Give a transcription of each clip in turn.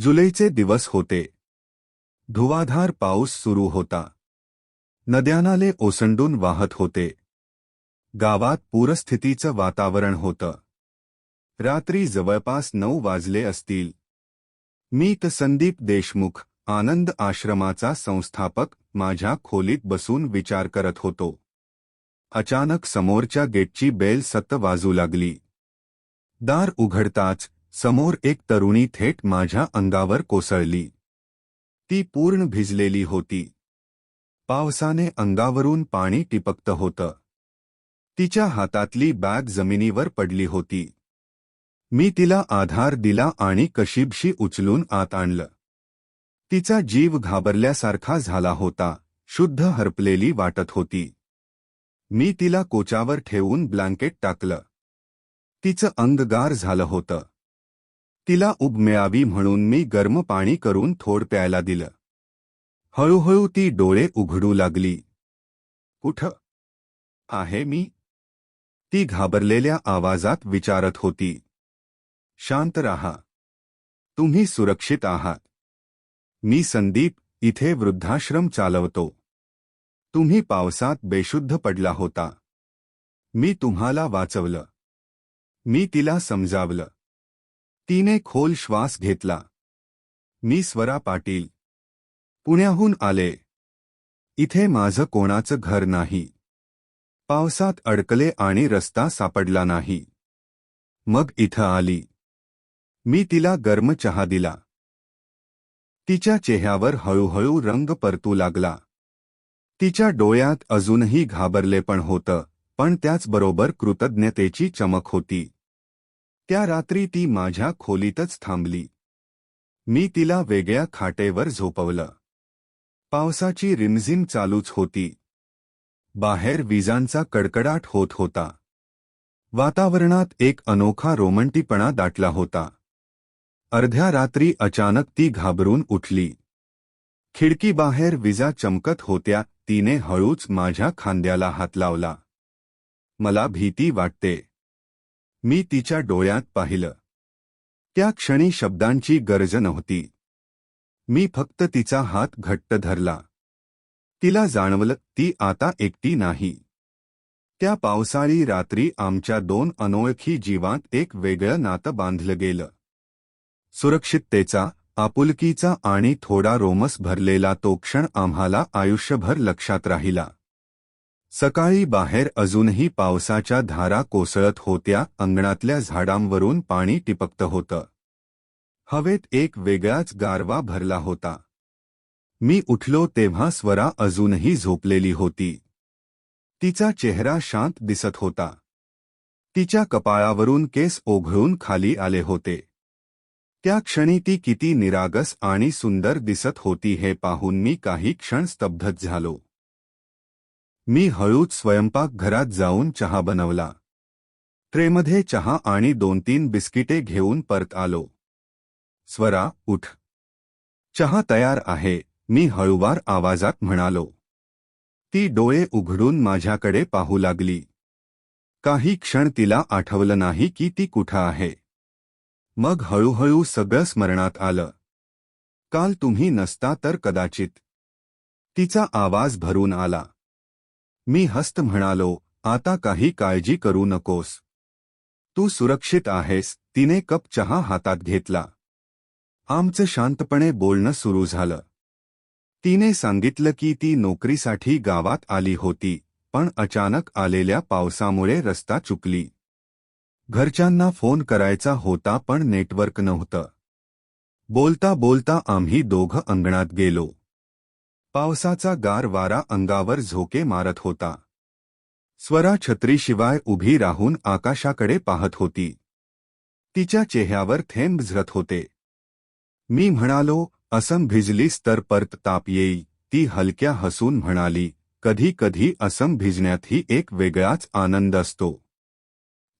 जुलैचे दिवस होते. धुवाधार पाऊस सुरू होता. नद्यानाले ओसंडून वाहत होते. गावात पूरस्थितीचं वातावरण होतं. रात्री जवळपास नऊ वाजले असतील. मी त संदीप देशमुख आनंद आश्रमाचा संस्थापक माझ्या खोलीत बसून विचार करत होतो. अचानक समोरच्या गेटची बेल सत्त वाजू लागली. दार उघडताच समोर एक तरुणी थेट माझ्या अंगावर कोसळली. ती पूर्ण भिजलेली होती. पावसाने अंगावरून पाणी टिपकत होतं. तिच्या हातातली बॅग जमिनीवर पडली होती. मी तिला आधार दिला आणि कशीबशी उचलून आत आणलं. तिचा जीव घाबरल्यासारखा झाला होता शुद्ध हरपलेली वाटत होती. मी तिला कोचावर ठेवून ब्लँकेट टाकलं. तिचं अंग गार झालं होतं. तिला उब मिळावी म्हणून मी गरम पाणी करून थोड प्यायला दिलं. हळूहळू ती डोळे उघडू लागली. कुठं? आहे मी? ती घाबरलेल्या आवाजात विचारत होती. शांत राहा. तुम्ही सुरक्षित आहात. मी संदीप इथे वृद्धाश्रम चालवतो. तुम्ही पावसात बेशुद्ध पडला होता. मी तुम्हाला वाचवलं. मी तिला समजावलं. तिने खोल श्वास घेतला. मी स्वरा पाटील. पुण्याहून आले. इथे माझं कोणाचं घर नाही. पावसात अडकले आणि रस्ता सापडला नाही. मग इथं आली. मी तिला गर्म चहा दिला. तिच्या चेहऱ्यावर हळूहळू रंग परतू लागला. तिच्या डोळ्यात अजूनही घाबरले पण होतं पण त्याचबरोबर कृतज्ञतेची चमक होती. त्या रात्री ती माझ्या खोलीतच थांबली. मी तिला वेगळ्या खाटेवर झोपवलं. पावसाची रिमझिम चालूच होती. बाहेर विजांचा कडकडाट होत होता. वातावरणात एक अनोखा रोमंटीपणा दाटला होता. अर्ध्या रात्री अचानक ती घाबरून उठली. खिडकीबाहेर विजा चमकत होत्या तिने हळूच माझ्या खांद्याला हात लावला. मला भीती वाटते. मी तिच्या डोळ्यात पाहिलं. त्या क्षणी शब्दांची गरज नव्हती. मी फक्त तिचा हात घट्ट धरला. तिला जाणवलं ती आता एकटी नाही. त्या पावसाळी रात्री आमच्या दोन अनोळखी जीवांत एक वेगळं नातं बांधलं गेलं. सुरक्षिततेचा आपुलकीचा आणि थोडा रोमस भरलेला तो क्षण आम्हाला आयुष्यभर लक्षात राहिला. सकाळी बाहेर अजूनही पावसाच्या धारा कोसळत होत्या अंगणातल्या झाडांवरून पाणी टिपकत होतं. हवेत एक वेगळाच गारवा भरला होता. मी उठलो तेव्हा स्वरा अजूनही झोपलेली होती. तिचा चेहरा शांत दिसत होता. तिच्या कपाळावरून केस ओघळून खाली आले होते. त्या क्षणी ती किती निरागस आणि सुंदर दिसत होती हे पाहून मी काही क्षण स्तब्धच झालो. मी हळूच स्वयंपाकघरात जाऊन चहा बनवला. ट्रेमध्ये चहा आणि दोन तीन बिस्किटे घेऊन परत आलो. स्वरा उठ. चहा तयार आहे मी हळुवार आवाजात म्हणालो. ती डोळे उघडून माझ्याकडे पाहू लागली. काही क्षण तिला आठवलं नाही की ती कुठं आहे. मग हळूहळू सगळं स्मरणात आलं. काल तुम्ही नसता तर कदाचित. तिचा आवाज भरून आला. मी हस्त म्हणालो आता काही काळजी करू नकोस. तू सुरक्षित आहेस तिने कप चहा हातात घेतला. आमचं शांतपणे बोलणं सुरू झालं. तिने सांगितलं की ती नोकरीसाठी गावात आली होती पण अचानक आलेल्या पावसामुळे रस्ता चुकली. घरच्यांना फोन करायचा होता पण नेटवर्क नव्हतं. बोलता बोलता आम्ही दोघं अंगणात गेलो. पावसाचा गार वारा अंगावर झोके मारत होता. स्वरा छत्रीशिवाय उभी राहून आकाशाकडे पाहत होती. तिच्या चेहऱ्यावर थेंब झरत होते. मी म्हणालो असम भिजलीस तर परत ताप येई. ती हलक्या हसून म्हणाली कधी कधी असम भिजण्यातही एक वेगळाच आनंद असतो.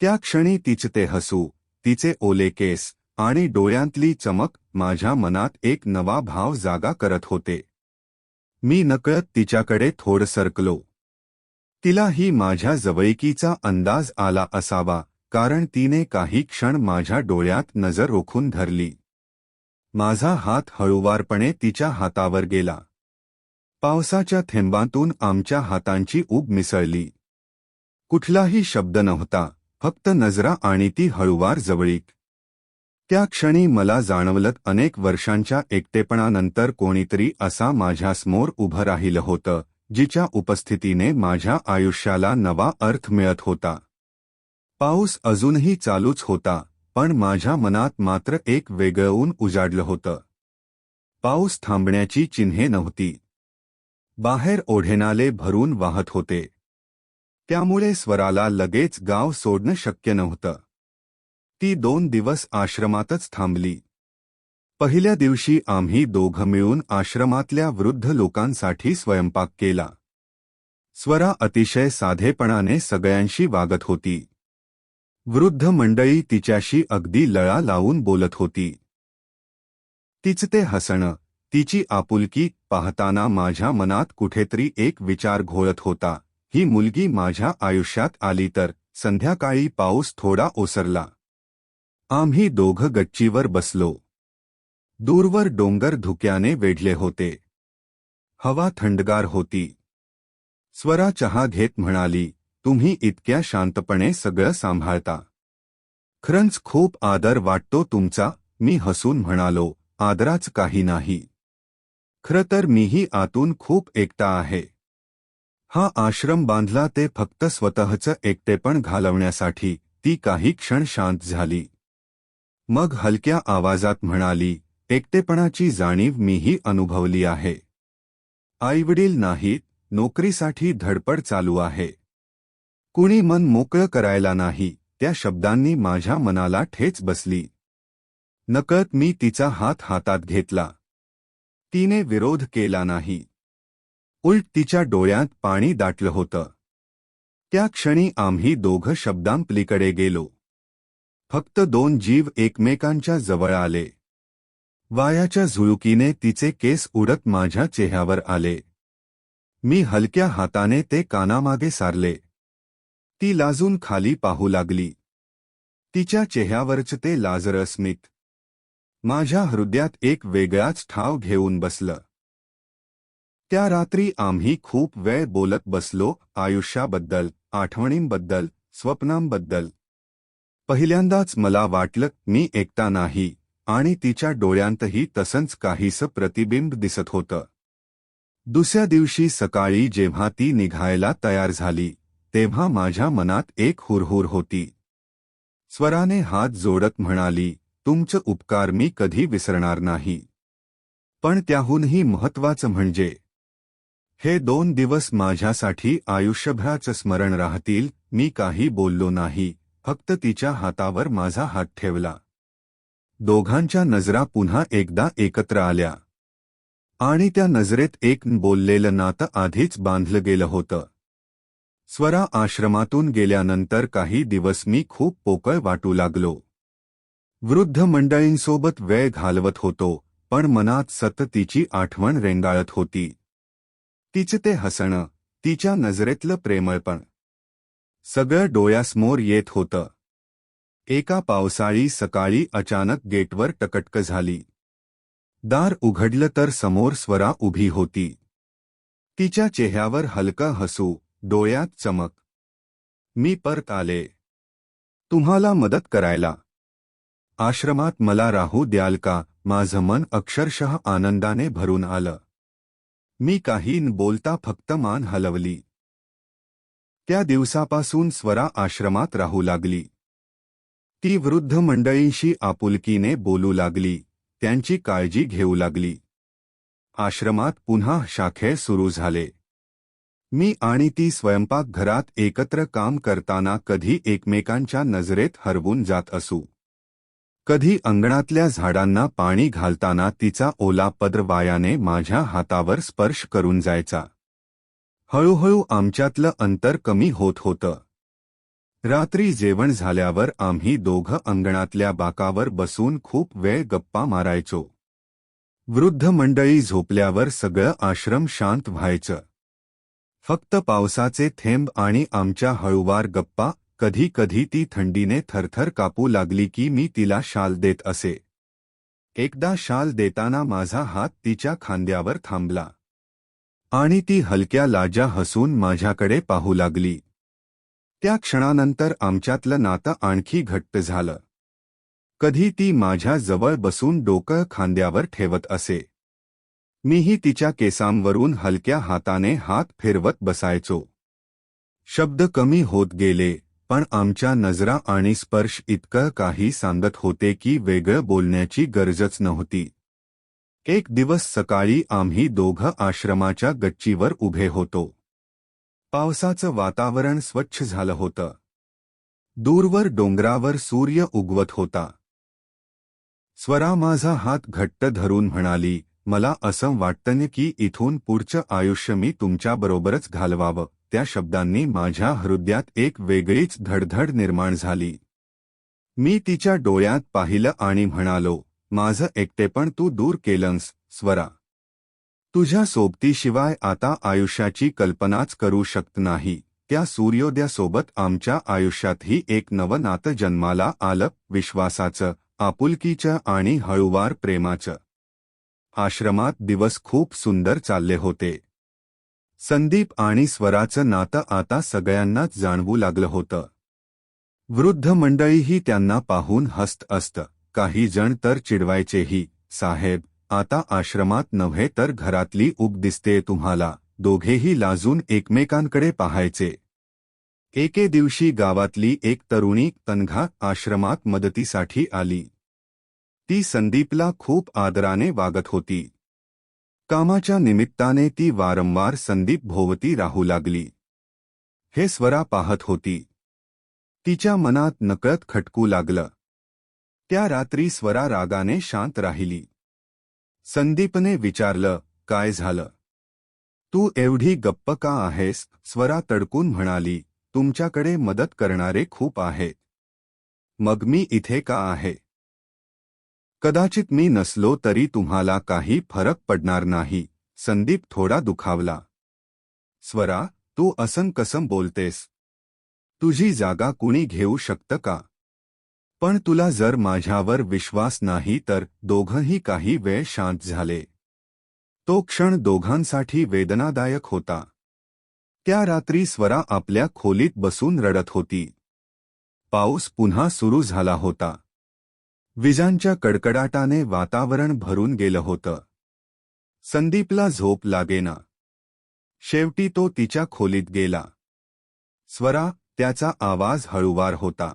त्या क्षणी तिचे ते हसू तिचे ओले केस आणि डोळ्यांतली चमक माझ्या मनात एक नवा भाव जागा करत होते. मी नकळत तिच्याकडे थोड सरकलो. तिलाही माझ्या जवळकीचा अंदाज आला असावा कारण तिने काही क्षण माझ्या डोळ्यात नजर रोखून धरली. माझा हात हळुवारपणे तिच्या हातावर गेला. पावसाच्या थेंबातून आमच्या हातांची ऊब मिसळली. कुठलाही शब्द नव्हता फक्त नजरा आणि ती हळुवार जवळीक. त्या क्षणी मला जाणवलत अनेक वर्षांच्या एकटेपणानंतर कोणीतरी असा माझ्यासमोर उभं राहिलं होतं जिच्या उपस्थितीने माझ्या आयुष्याला नवा अर्थ मिळत होता. पाऊस अजूनही चालूच होता पण माझ्या मनात मात्र एक वेगळं उजाडलं होतं. पाऊस थांबण्याची चिन्हे नव्हती. बाहेर ओढेनाले भरून वाहत होते. त्यामुळे स्वराला लगेच गाव सोडणं शक्य नव्हतं. ती दोन दिवस आश्रमातच थांबली. पहिल्या दिवशी आम्ही दोघं मिळून आश्रमातल्या वृद्ध लोकांसाठी स्वयंपाक केला. स्वरा अतिशय साधेपणाने सगळ्यांशी वागत होती. वृद्ध मंडळी तिच्याशी अगदी लळा लावून बोलत होती. तिचते हसणं तिची आपुलकी पाहताना माझ्या मनात कुठेतरी एक विचार घोळत होता. ही मुलगी माझ्या आयुष्यात आली तर संध्याकाळी पाऊस थोडा ओसरला. आम्ही दोघं गच्चीवर बसलो. दूरवर डोंगर धुक्याने वेढले होते. हवा थंडगार होती. स्वरा चहा घेत म्हणाली तुम्ही इतक्या शांतपणे सगळं सांभाळता. खरंच खूप आदर वाटतो तुमचा मी हसून म्हणालो आदराच काही नाही. खरं तर मीही आतून खूप एकटा आहे. हा आश्रम बांधला ते फक्त स्वतःचं एकटेपण घालवण्यासाठी ती काही क्षण शांत झाली. मग हलक्या आवाजात म्हणाली एकटेपणाची जाणीव मीही अनुभवली आहे. आईवडील नाहीत नोकरीसाठी धडपड चालू आहे. कुणी मन मोकळं करायला नाही त्या शब्दांनी माझ्या मनाला ठेच बसली. नकळत मी तिचा हात हातात घेतला. तिने विरोध केला नाही. उलट तिच्या डोळ्यात पाणी दाटलं होतं. त्या क्षणी आम्ही दोघं शब्दांपलीकडे गेलो. फक्त दोन जीव एकमेकांच्या जवळ आले. वायाच्या झुळुकीने तिचे केस उडत माझ्या चेहऱ्यावर आले. मी हलक्या हाताने ते कानामागे सारले. ती लाजून खाली पाहू लागली. तिच्या चेहऱ्यावरच ते लाजरस्मित. माझ्या हृदयात एक वेगळाच ठाव घेऊन बसलं. त्या रात्री आम्ही खूप वेळ बोलत बसलो आयुष्याबद्दल आठवणींबद्दल स्वप्नांबद्दल. पहिल्यांदाच मला वाटलं मी एकटा नाही. आणि तिच्या डोळ्यांतही तसंच काहीसं प्रतिबिंब दिसत होतं. दुसऱ्या दिवशी सकाळी जेव्हा ती निघायला तयार झाली तेव्हा माझ्या मनात एक हुरहुर होती. स्वराने हात जोडत म्हणाली तुमचं उपकार मी कधी विसरणार नाही. पण त्याहूनही महत्वाचं म्हणजे हे दोन दिवस माझ्यासाठी आयुष्यभराचं स्मरण राहतील मी काही बोललो नाही. फक्त तिच्या हातावर माझा हात ठेवला. दोघांच्या नजरा पुन्हा एकदा एकत्र आल्या. आणि त्या नजरेत एक बोललेलं नातं आधीच बांधलं गेलं होतं. स्वरा आश्रमातून गेल्यानंतर काही दिवस मी खूप पोकळ वाटू लागलो. वृद्ध मंडळींसोबत वेळ घालवत होतो पण मनात सतत तिची आठवण रेंगाळत होती. तिचं ते हसणं तिच्या नजरेतलं प्रेमळपण. सगळं डोळ्यासमोर येत होतं. एका पावसाळी सकाळी अचानक गेटवर टकटक झाली. दार उघडलं तर समोर स्वरा उभी होती. तिच्या चेहऱ्यावर हलकं हसू डोळ्यात चमक. मी परत आले. तुम्हाला मदत करायला. आश्रमात मला राहू द्याल का? माझं मन अक्षरशः आनंदाने भरून आलं. मी काही बोलता फक्त मान हलवली. त्या दिवसापासून स्वरा आश्रमात राहू लागली. ती वृद्ध मंडळींशी आपुलकीने बोलू लागली त्यांची काळजी घेऊ लागली. आश्रमात पुन्हा शाखे सुरू झाले. मी आणि ती स्वयंपाकघरात एकत्र काम करताना कधी एकमेकांच्या नजरेत हरवून जात असू. कधी अंगणातल्या झाडांना पाणी घालताना तिचा ओला पद्रवायाने माझ्या हातावर स्पर्श करून जायचा. हळूहळू आमच्यातलं अंतर कमी होत होतं. रात्री जेवण झाल्यावर आम्ही दोघं अंगणातल्या बाकावर बसून खूप वेळ गप्पा मारायचो. वृद्ध मंडळी झोपल्यावर सगळं आश्रम शांत व्हायचं. फक्त पावसाचे थेंब आणि आमच्या हळूवार गप्पा कधी कधी ती थंडीने थरथर कापू लागली की मी तिला शाल देत असे. एकदा शाल देताना माझा हात तिच्या खांद्यावर थांबला. आणि ती हलक्या लाजा हसून माझ्याकडे पाहू लागली. त्या क्षणानंतर आमच्यातलं नातं आणखी घट्ट झालं. कधी ती माझ्या जवळ बसून डोकं खांद्यावर ठेवत असे. मीही तिच्या केसांवरून हलक्या हाताने हात फिरवत बसायचो. शब्द कमी होत गेले पण आमच्या नजरा आणि स्पर्श इतकं काही सांगत होते की वेगळं बोलण्याची गरजच नव्हती. एक दिवस सकाळी आम्ही दोघं आश्रमाच्या गच्चीवर उभे होतो. पावसाचं वातावरण स्वच्छ झालं होतं. दूरवर डोंगरावर सूर्य उगवत होता. स्वरा माझा हात घट्ट धरून म्हणाली मला असं वाटतं की इथून पुढचं आयुष्य मी तुमच्याबरोबरच घालवावं. त्या शब्दांनी माझ्या हृदयात एक वेगळीच धडधड निर्माण झाली. मी तिच्या डोळ्यात पाहिलं आणि म्हणालो माझं एकटेपण तू दूर केलंस स्वरा. तुझ्या सोबतीशिवाय आता आयुष्याची कल्पनाच करू शकत नाही. त्या सूर्योदयासोबत आमच्या आयुष्यातही एक नवं नातं जन्माला आलं विश्वासाचं आपुलकीचं आणि हळूवार प्रेमाचं. आश्रमात दिवस खूप सुंदर चालले होते. संदीप आणि स्वराचं नातं आता सगळ्यांनाच जाणवू लागलं होतं. वृद्ध मंडळीही त्यांना पाहून हस्त असतं काही जण तर चिडवायचेही. साहेब, आता आश्रमात नव्हे तर घरातली उब दिसते तुम्हाला. दोघेही लाजून एकमेकांकडे पाहायचे. एके दिवशी गावातली एक तरुणी तनघा आश्रमात मदतीसाठी आली. ती संदीपला खूप आदराने वागत होती. कामाच्या निमित्ताने ती वारंवार संदीप भोवती राहू लागली. हे स्वरा पाहत होती. तिच्या मनात नकळत खटकू लागलं. त्या रात्री स्वरा रागाने शांत राहिली. संदीपने विचारलं काय झालं? तू एवढी गप्प का आहेस? स्वरा तडकून म्हणाली तुमच्याकडे मदत करणारे खूप आहेत. मग मी इथे का आहे? कदाचित मी नसलो तरी तुम्हाला काही फरक पडणार नाही. संदीप थोडा दुखावला. स्वरा तू असं कसं बोलतेस. तुझी जागा कुणी घेऊ शकतं का? पण तुला जर माझ्यावर विश्वास नाही तर दोघंही काही वेळ शांत झाले. तो क्षण दोघांसाठी वेदनादायक होता. त्या रात्री स्वरा आपल्या खोलीत बसून रडत होती. पाऊस पुन्हा सुरू झाला होता. विजांच्या कडकडाटाने वातावरण भरून गेलं होतं. संदीपला झोप लागेना. शेवटी तो तिच्या खोलीत गेला. स्वरा त्याचा आवाज हळूवार होता.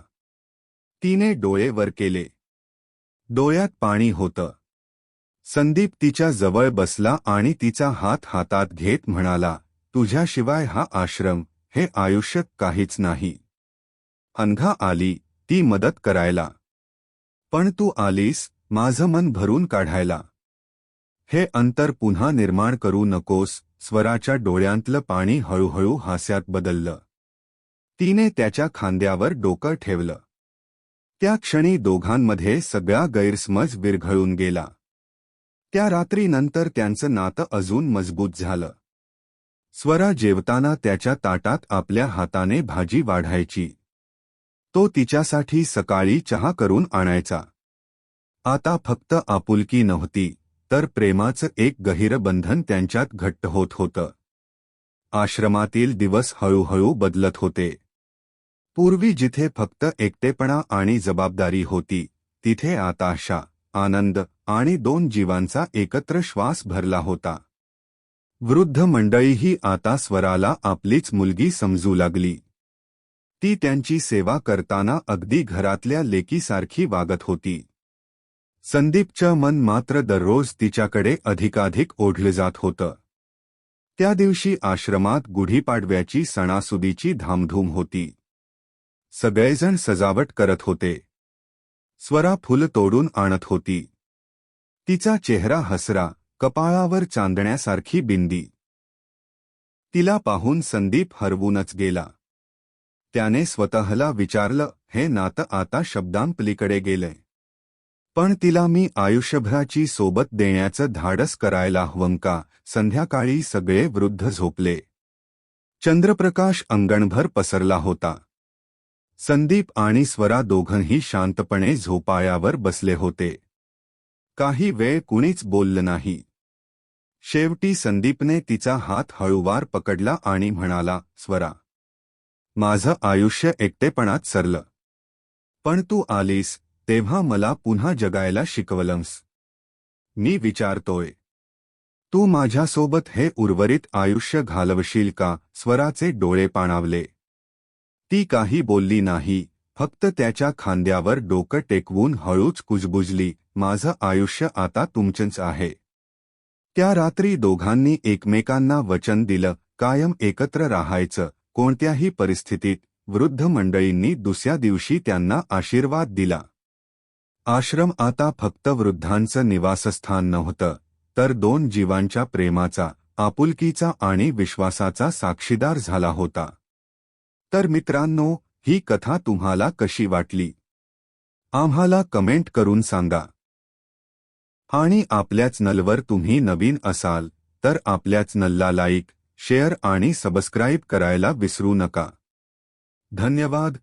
तिने डोळे वर केले. डोळ्यात पाणी होतं. संदीप तिच्या जवळ बसला आणि तिचा हात हातात घेत म्हणाला तुझ्याशिवाय हा आश्रम हे आयुष्य काहीच नाही. अनघा आली ती मदत करायला. पण तू आलीस माझं मन भरून काढायला. हे अंतर पुन्हा निर्माण करू नकोस स्वराच्या डोळ्यांतलं पाणी हळूहळू हास्यात बदललं. तिने त्याच्या खांद्यावर डोकं ठेवलं. त्या क्षणी दोघांमध्ये सगळा गैरसमज विरघळून गेला. त्या रात्रीनंतर त्यांचं नातं अजून मजबूत झालं. स्वरा जेवताना त्याच्या ताटात आपल्या हाताने भाजी वाढायची. तो तिच्यासाठी सकाळी चहा करून आणायचा. आता फक्त आपुलकी नव्हती तर प्रेमाचं एक गहिर बंधन त्यांच्यात घट्ट होत होतं. आश्रमातील दिवस हळूहळू बदलत होते. पूर्वी जिथे फक्त एकटेपणा आणि जबाबदारी होती तिथे आता आशा आनंद आणि दोन जीवांचा एकत्र श्वास भरला होता. वृद्ध मंडळीही आता स्वराला आपलीच मुलगी समजू लागली. ती त्यांची सेवा करताना अगदी घरातल्या लेकीसारखी वागत होती. संदीपचं मन मात्र दररोज तिच्याकडे अधिकाधिक ओढलं जात होतं. त्या दिवशी आश्रमात गुढीपाडव्याची सणासुदीची धामधूम होती. सगळेजण सजावट करत होते. स्वरा फुल तोडून आणत होती. तिचा चेहरा हसरा कपाळावर चांदण्यासारखी बिंदी. तिला पाहून संदीप हरवूनच गेला. त्याने स्वतःला विचारलं हे नातं आता शब्दांपलीकडे गेलंय. पण तिला मी आयुष्यभराची सोबत देण्याचं धाडस करायला हवं का? संध्याकाळी सगळे वृद्ध झोपले. चंद्रप्रकाश अंगणभर पसरला होता. संदीप आणि स्वरा दोघंही शांतपणे झोपायावर बसले होते. काही वेळ कुणीच बोललं नाही. शेवटी संदीपने तिचा हात हळूवार पकडला आणि म्हणाला स्वरा माझं आयुष्य एकटेपणात सरलं. पण तू आलीस तेव्हा मला पुन्हा जगायला शिकवलंस. मी विचारतोय तू माझ्यासोबत हे उर्वरित आयुष्य घालवशील का? स्वराचे डोळे पाणावले. ती काही बोलली नाही फक्त त्याच्या खांद्यावर डोकं टेकवून हळूच कुजबुजली माझं आयुष्य आता तुमचंच आहे. त्या रात्री दोघांनी एकमेकांना वचन दिलं कायम एकत्र राहायचं कोणत्याही परिस्थितीत वृद्ध मंडळींनी दुसऱ्या दिवशी त्यांना आशीर्वाद दिला. आश्रम आता फक्त वृद्धांचं निवासस्थान नव्हतं तर दोन जीवांच्या प्रेमाचा आपुलकीचा आणि विश्वासाचा साक्षीदार झाला होता. तर मित्रांनो ही कथा तुम्हाला कशी वाटली? आम्हाला कमेंट करून सांगा. आणि आपल्याच नलवर तुम्ही नवीन असाल तर आपल्याच नलला लाईक शेअर आणि सबस्क्राईब करायला विसरू नका. धन्यवाद.